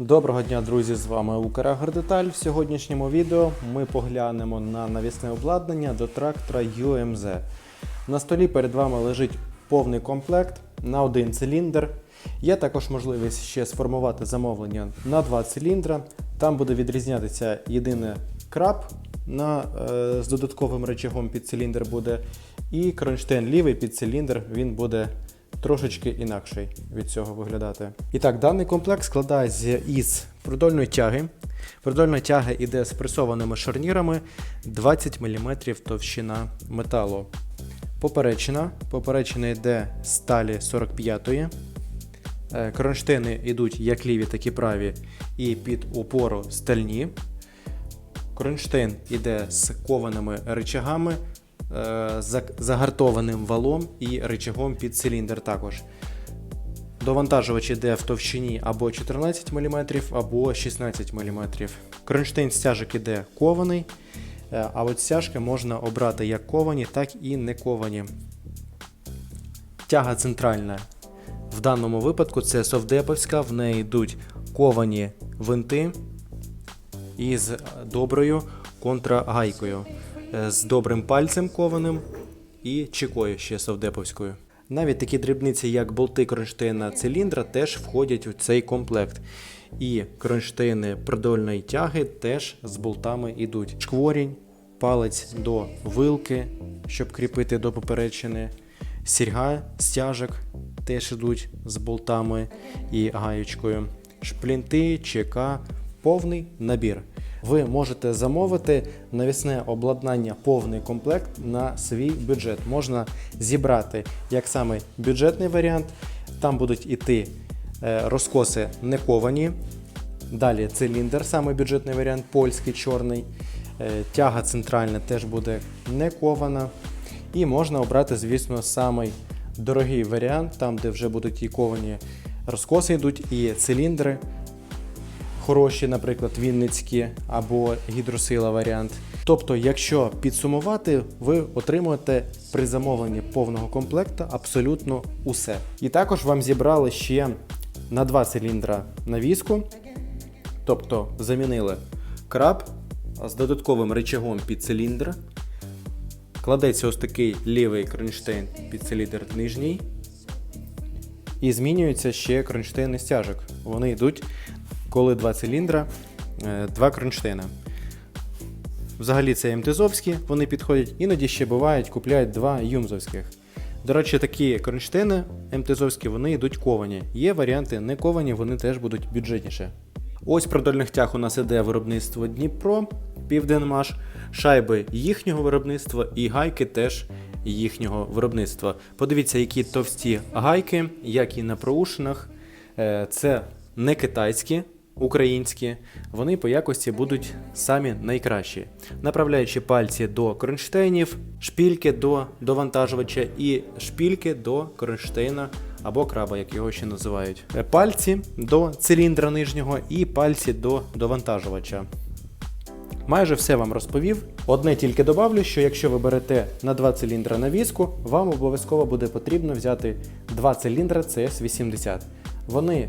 Доброго дня, друзі! З вами Украгродеталь. В сьогоднішньому відео ми поглянемо на навісне обладнання до трактора UMZ. На столі перед вами лежить повний комплект на один циліндр. Є також можливість ще сформувати замовлення на два циліндра. Там буде відрізнятися єдине краб на, е, з додатковим рычагом під циліндр буде. І кронштейн лівий під циліндр він буде трошечки інакший від цього виглядати. І так, даний комплект складається із продольної тяги. Продольна тяга йде з пресованими шарнірами 20 мм товщина металу. Поперечина. Поперечина йде з сталі 45-ї. Е, Кронштейни йдуть як ліві, так і праві, і під опору стальні. Кронштейн іде з кованими рычагами, за- загартованим валом і рычагом під циліндр також. Довантажувач іде в товщині або 14 мм, або 16 мм. Кронштейн стяжок іде кований, е, а от стяжки можна обрати як ковані, так і не ковані. Тяга центральна. В даному випадку це совдеповська, в неї йдуть ковані винти із доброю контрагайкою, е, з добрим пальцем кованим і чекою ще совдеповською. Навіть такі дрібниці, як болти кронштейна циліндра, теж входять у цей комплект. І кронштейни продольної тяги теж з болтами йдуть. Шкворінь, палець до вилки, щоб кріпити до поперечини, сірга стяжок теж йдуть з болтами і гаючкою. Шплінти, ЧК, повний набір. Ви можете замовити навісне обладнання, повний комплект на свій бюджет. Можна зібрати як саме бюджетний варіант. Там будуть іти е, розкоси не ковані. Далі циліндр, саме бюджетний варіант, польський чорний. Е, Тяга центральна теж буде не кована. І можна обрати, звісно, самий дорогий варіант, там, де вже будуть і ковані розкоси йдуть, і циліндри хороші, наприклад, Вінницькі або гідросила варіант. Тобто, якщо підсумувати, ви отримуєте при замовленні повного комплекту абсолютно усе. І також вам зібрали ще на два циліндра навіску, тобто замінили краб з додатковим рычагом під циліндр. Кладеться ось такий лівий кронштейн під циліндр нижній. І змінюються ще кронштейни стяжок. Вони йдуть, коли два циліндра, е, два кронштейна. Взагалі це МТЗовські, вони підходять, іноді ще бувають, купляють два юмзовських. До речі, такі кронштейни МТЗовські вони йдуть ковані. Є варіанти не ковані, вони теж будуть бюджетніше. Ось продольних тяг у нас іде виробництво Дніпро, Південмаш, шайби їхнього виробництва і гайки теж їхнього виробництва. Подивіться, які товсті гайки, як і на проушинах. Е, Це не китайські, українські. Вони по якості будуть самі найкращі. Направляючи пальці до кронштейнів, шпільки до довантажувача і шпільки до кронштейна або краба, як його ще називають. Е, Пальці до циліндра нижнього і пальці до довантажувача. Майже все вам розповів. Одне тільки добавлю, що якщо ви берете на два циліндра навіску, вам обов'язково буде потрібно взяти два циліндра CS80. Вони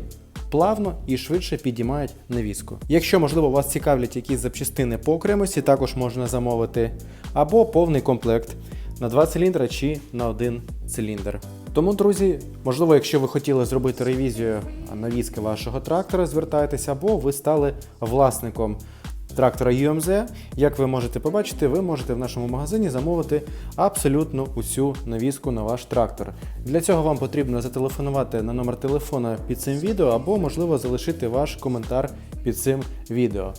плавно і швидше підіймають навіску. Якщо, можливо, вас цікавлять якісь запчастини по окремості, також можна замовити або повний комплект на два циліндри чи на один циліндр. Тому, друзі, можливо, якщо ви хотіли зробити ревізію навіски вашого трактора, звертайтеся, або ви стали власником трактора UMZ. Як ви можете побачити, ви можете в нашому магазині замовити абсолютно усю навіску на ваш трактор. Для цього вам потрібно зателефонувати на номер телефона під цим відео або, можливо, залишити ваш коментар під цим відео.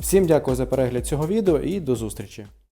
Всім дякую за перегляд цього відео і до зустрічі!